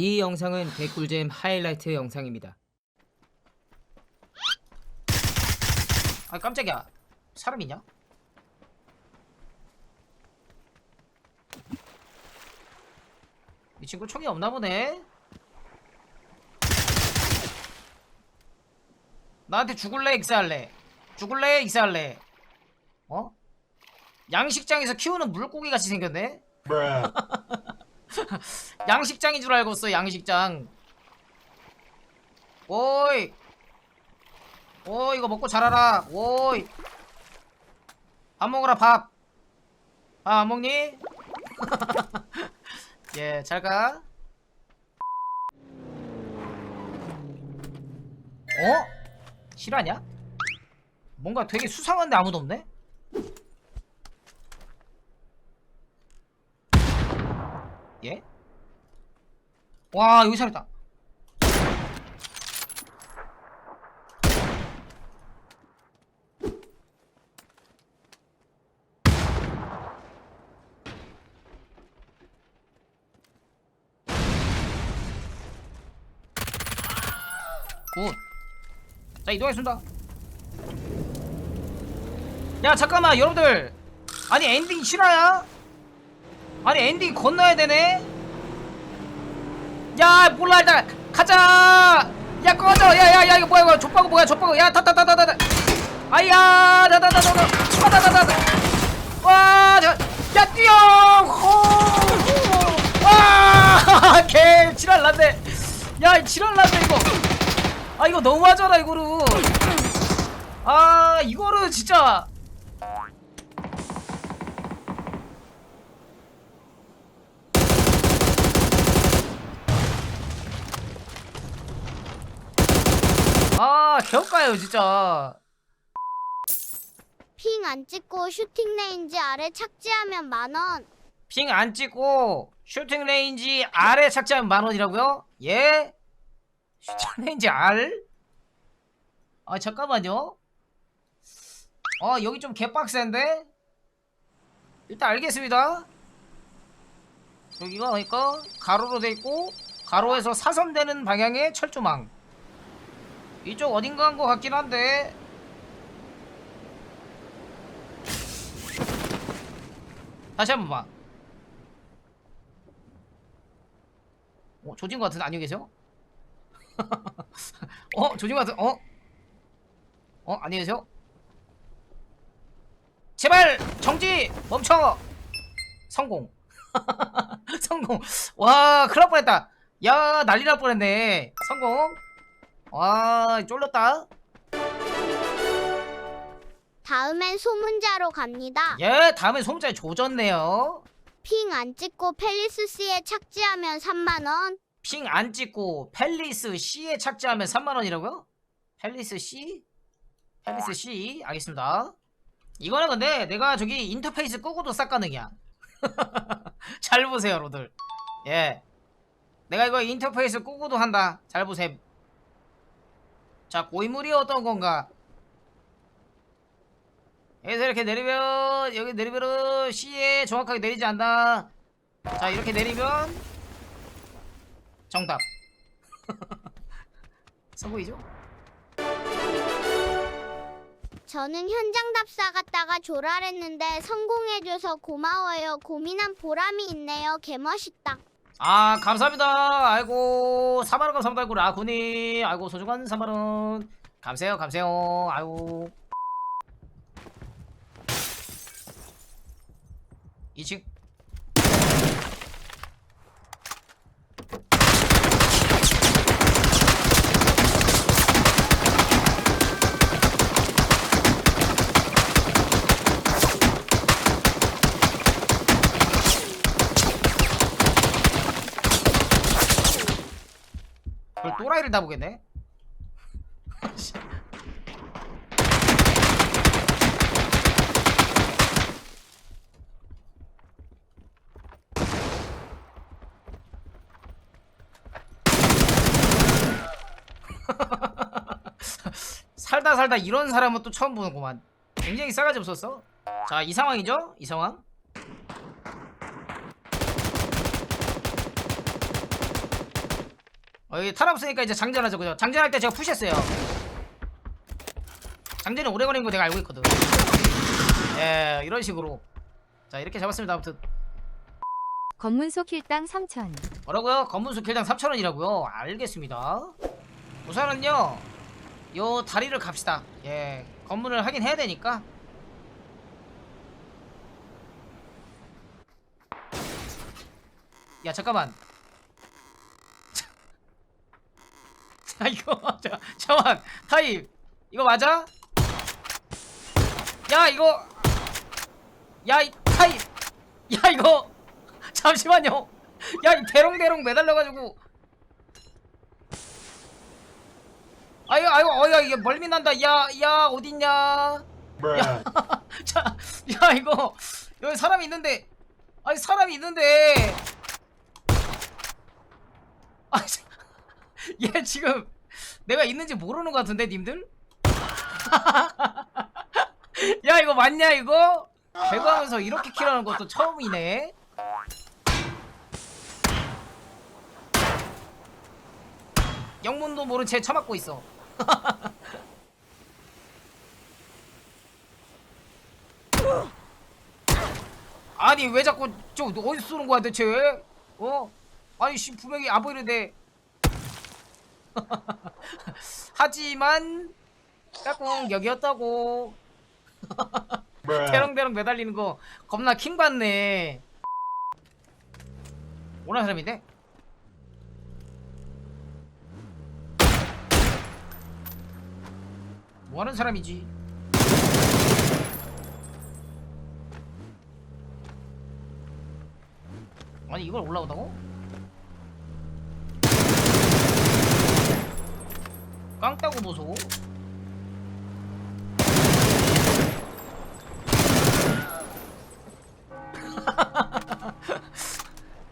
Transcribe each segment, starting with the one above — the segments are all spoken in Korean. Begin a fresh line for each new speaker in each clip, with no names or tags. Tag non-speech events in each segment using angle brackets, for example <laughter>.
이 영상은 개꿀잼 하이라이트 영상입니다. 아 깜짝이야. 사람 있냐? 이 친구 총이 없나 보네. 나한테 죽을래 익사할래? 죽을래 익사할래? 어? 양식장에서 키우는 물고기 같이 생겼네. <laughs>
Bruh. <laughs>
양식장인 줄 알고 있어 양식장 오이 오 이거 먹고 자라라 오이 밥 먹어라 밥밥 안 먹니? <laughs> 예 잘가 어? 실화냐? 뭔가 되게 수상한데 아무도 없네? 예? 와 여기 살았다 굿 자 이동했습니다 야 잠깐만 여러분들 아니 엔딩 실화야? 아니 엔딩 건너야 되네 야 몰라 일단 가자 야 꺼져 야야야 이거 뭐야 이거 족바고 뭐야 족바고 야 타타타타타 아야 다다다다다 타다다다다 와야 뛰어 와개 지랄 났네 야 지랄 났네 이거 아 이거 너무하잖아 이거를 아 이거를 진짜 아 개업가요 진짜
핑 안 찍고 슈팅 레인지 아래 착지하면 만원.
핑 안 찍고 슈팅 레인지 아래 착지하면 만 원이라고요? 예? 슈팅 레인지 알? 아 잠깐만요. 아 여기 좀 개빡센데? 일단 알겠습니다. 여기가 그러니까 가로로 돼 있고 가로에서 사선되는 방향의 철조망. 이쪽 어딘가 한것 같긴 한데 다시 한 번만. 어, 조진 것 같은데 안녕히 계세요? <laughs> 어, 조진 것 같은, 어? 어, 안녕히 계세요? 제발! 정지! 멈춰! 성공. <laughs> 성공. 와, 큰일 날 뻔했다. 야, 난리 날 뻔했네. 성공. 와, 쫄렸다.
다음엔 소문자로 갑니다.
예, 다음에 소문자에 조졌네요.
핑 안 찍고 펠리스 C에 착지하면 3만원.
핑 안 찍고 펠리스 C에 착지하면 3만원이라고요? 펠리스 C? 펠리스 C 알겠습니다 이거는 근데 내가 저기 인터페이스 끄고도 싹 가능이야 <laughs> 잘 보세요 여러분들 예 내가 이거 인터페이스 끄고도 한다 잘 보세요 자 고인물이 어떤 건가 여기서 이렇게 내리면 여기 내리면은 C에 정확하게 내리지 않나 자 이렇게 내리면 정답. <laughs> 성공이죠?
저는 현장 답사 갔다가 조랄했는데 성공해줘서 고마워요. 고민한 보람이 있네요. 개멋있다.
아 감사합니다. 아이고 4만원 감사합니다. 아이고 라쿠니 아이고 소중한 3만원 감사해요 감사해요. 아이고 2층 또라이를 다 보겠네. <laughs> 살다 살다 이런 사람은 또 처음 보는구만. 굉장히 싸가지 없었어. 자, 이 상황이죠? 이 상황. 어, 여기 탈 없으니까 이제 장전하죠 그죠 장전할 때 제가 푸시했어요 장전이 오래 걸리는 거 내가 알고 있거든 예 이런 식으로 자 이렇게 잡았습니다 아무튼
검문소 킬당 3천.
뭐라고요? 검문수 킬당 3,000원이라고요? 알겠습니다. 우선은요, 요 다리를 갑시다. 예, 검문을 하긴 해야 되니까. 야, 잠깐만. <laughs> 자, 이거, 자, 잠깐만. 타입. 이거 맞아? 야, 이거. 야, 이 타입. 야, 이거. <laughs> 잠시만요. 야, 이 대롱대롱 매달려가지고. 아유, 아유, 어야, 이게 멀미 난다. 야, 야, 어딨냐?
Bruh. <laughs>
자, 야, 이거. 여기 사람이 있는데. 아니, 사람이 있는데. 아, 자, <laughs> 얘 지금 내가 있는지 모르는 것 같은데, 님들? <laughs> 야, 이거 맞냐, 이거? 배구하면서 이렇게 킬하는 것도 처음이네. 영문도 모른 채 처맞고 있어. <laughs> 아니 왜 자꾸 저 어디서 쏘는 거야 대체? 어? 아니 씨 분명히 안 보이는데. <laughs> 하지만 까꿍 여기였다고. 대롱대롱 매달리는 거 겁나 킹 받네. 오란 사람인데? 뭐 하는 사람이지? 아니 이걸 올라오다고? 깡따고 보소. <laughs>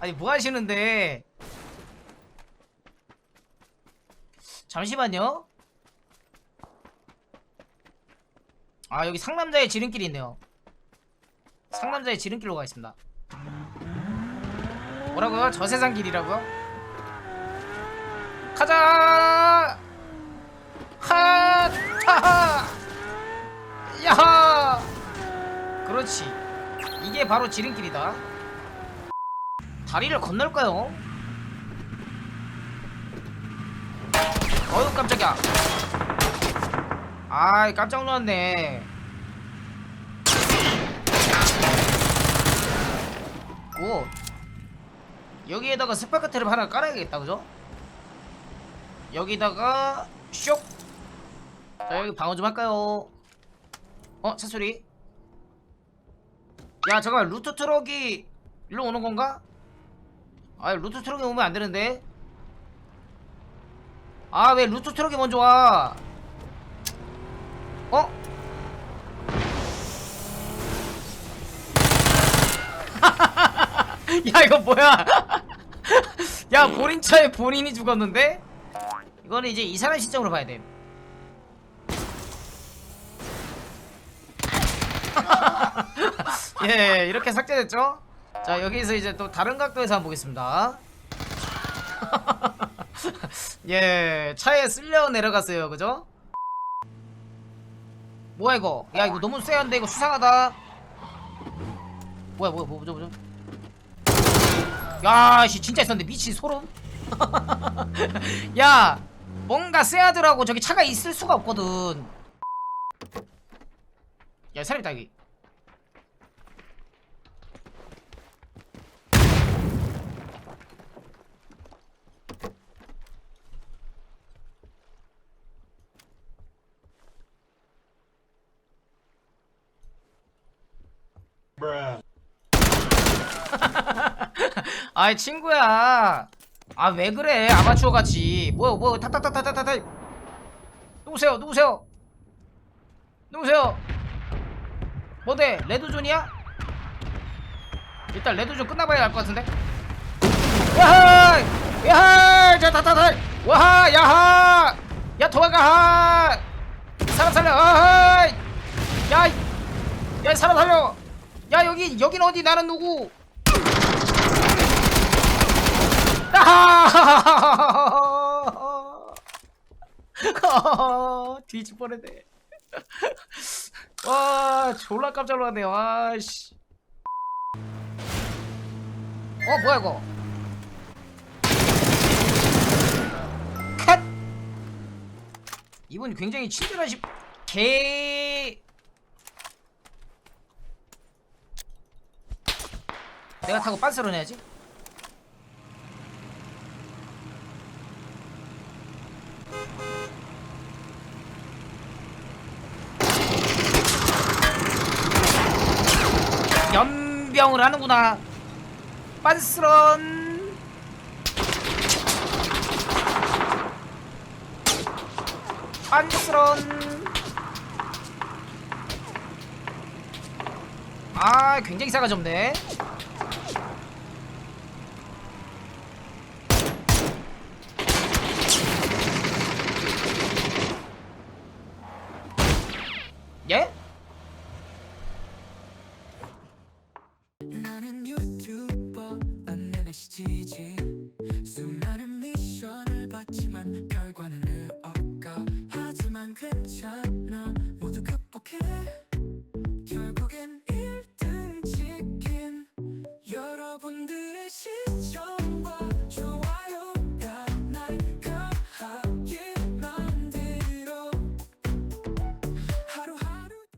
아니 뭐 하시는데? 잠시만요. 아 여기 상남자의 지름길이 있네요. 상남자의 지름길로 가겠습니다. 뭐라고요? 저세상 길이라고요? 가자 하 타하. 야하. 그렇지. 이게 바로 지름길이다. 다리를 건널까요? 어휴 깜짝이야. 아이 깜짝 놀랐네. 오. 여기에다가 스파크 트랩 하나 깔아야겠다 그죠? 여기다가 쇽 자, 여기 방어 좀 할까요? 어 차 소리 야 잠깐 루트 트럭이 일로 오는 건가? 아 루트 트럭이 오면 안 되는데 아 왜 루트 트럭이 먼저 와 어? <laughs> 야 이거 뭐야 <laughs> 야 본인 차에 본인이 죽었는데 이거는 이제 이 사람 시점으로 봐야 돼 예, 이렇게 삭제됐죠? 자, 여기서 이제 또 다른 각도에서 한번 보겠습니다. <laughs> 예, 차에 쓸려 내려갔어요, 그죠? 뭐야 이거? 야, 이거 너무 쎄한데 이거 수상하다. 뭐야, 뭐야, 뭐, 뭐죠, 뭐죠? 야, 씨, 진짜 있었는데 미친 소름. <laughs> 야, 뭔가 쎄하더라고. 저기 차가 있을 수가 없거든. 야, 사람 있다 여기. 아이 친구야. 아 왜 그래? 아마추어 같이. 뭐야 뭐 타타타타타타 누구세요? 누구세요? 누구세요? 뭔데? 레드존이야? 일단 레드존 끝나봐야 알 것 같은데? 와하 야하 자 타타타. 와하 야하 야 도망가 하 사람 살려 아하 야야 야, 사람 살려! 야 여기 여긴 어디? 나는 누구 아하하하하하 <laughs> 뒤질 뻔했네. 와, 졸라 깜짝 놀랐네. 와, 씨. 어, 뭐야 이거? 컷. 이분 굉장히 친절하시. 개. 내가 타고 빤스러 내야지. 연병을 하는구나. 빤스런. 빤스런. 아, 굉장히 싸가지 없네.
하지만 결과는 어까 하지만 괜찮아. 모두 극복해.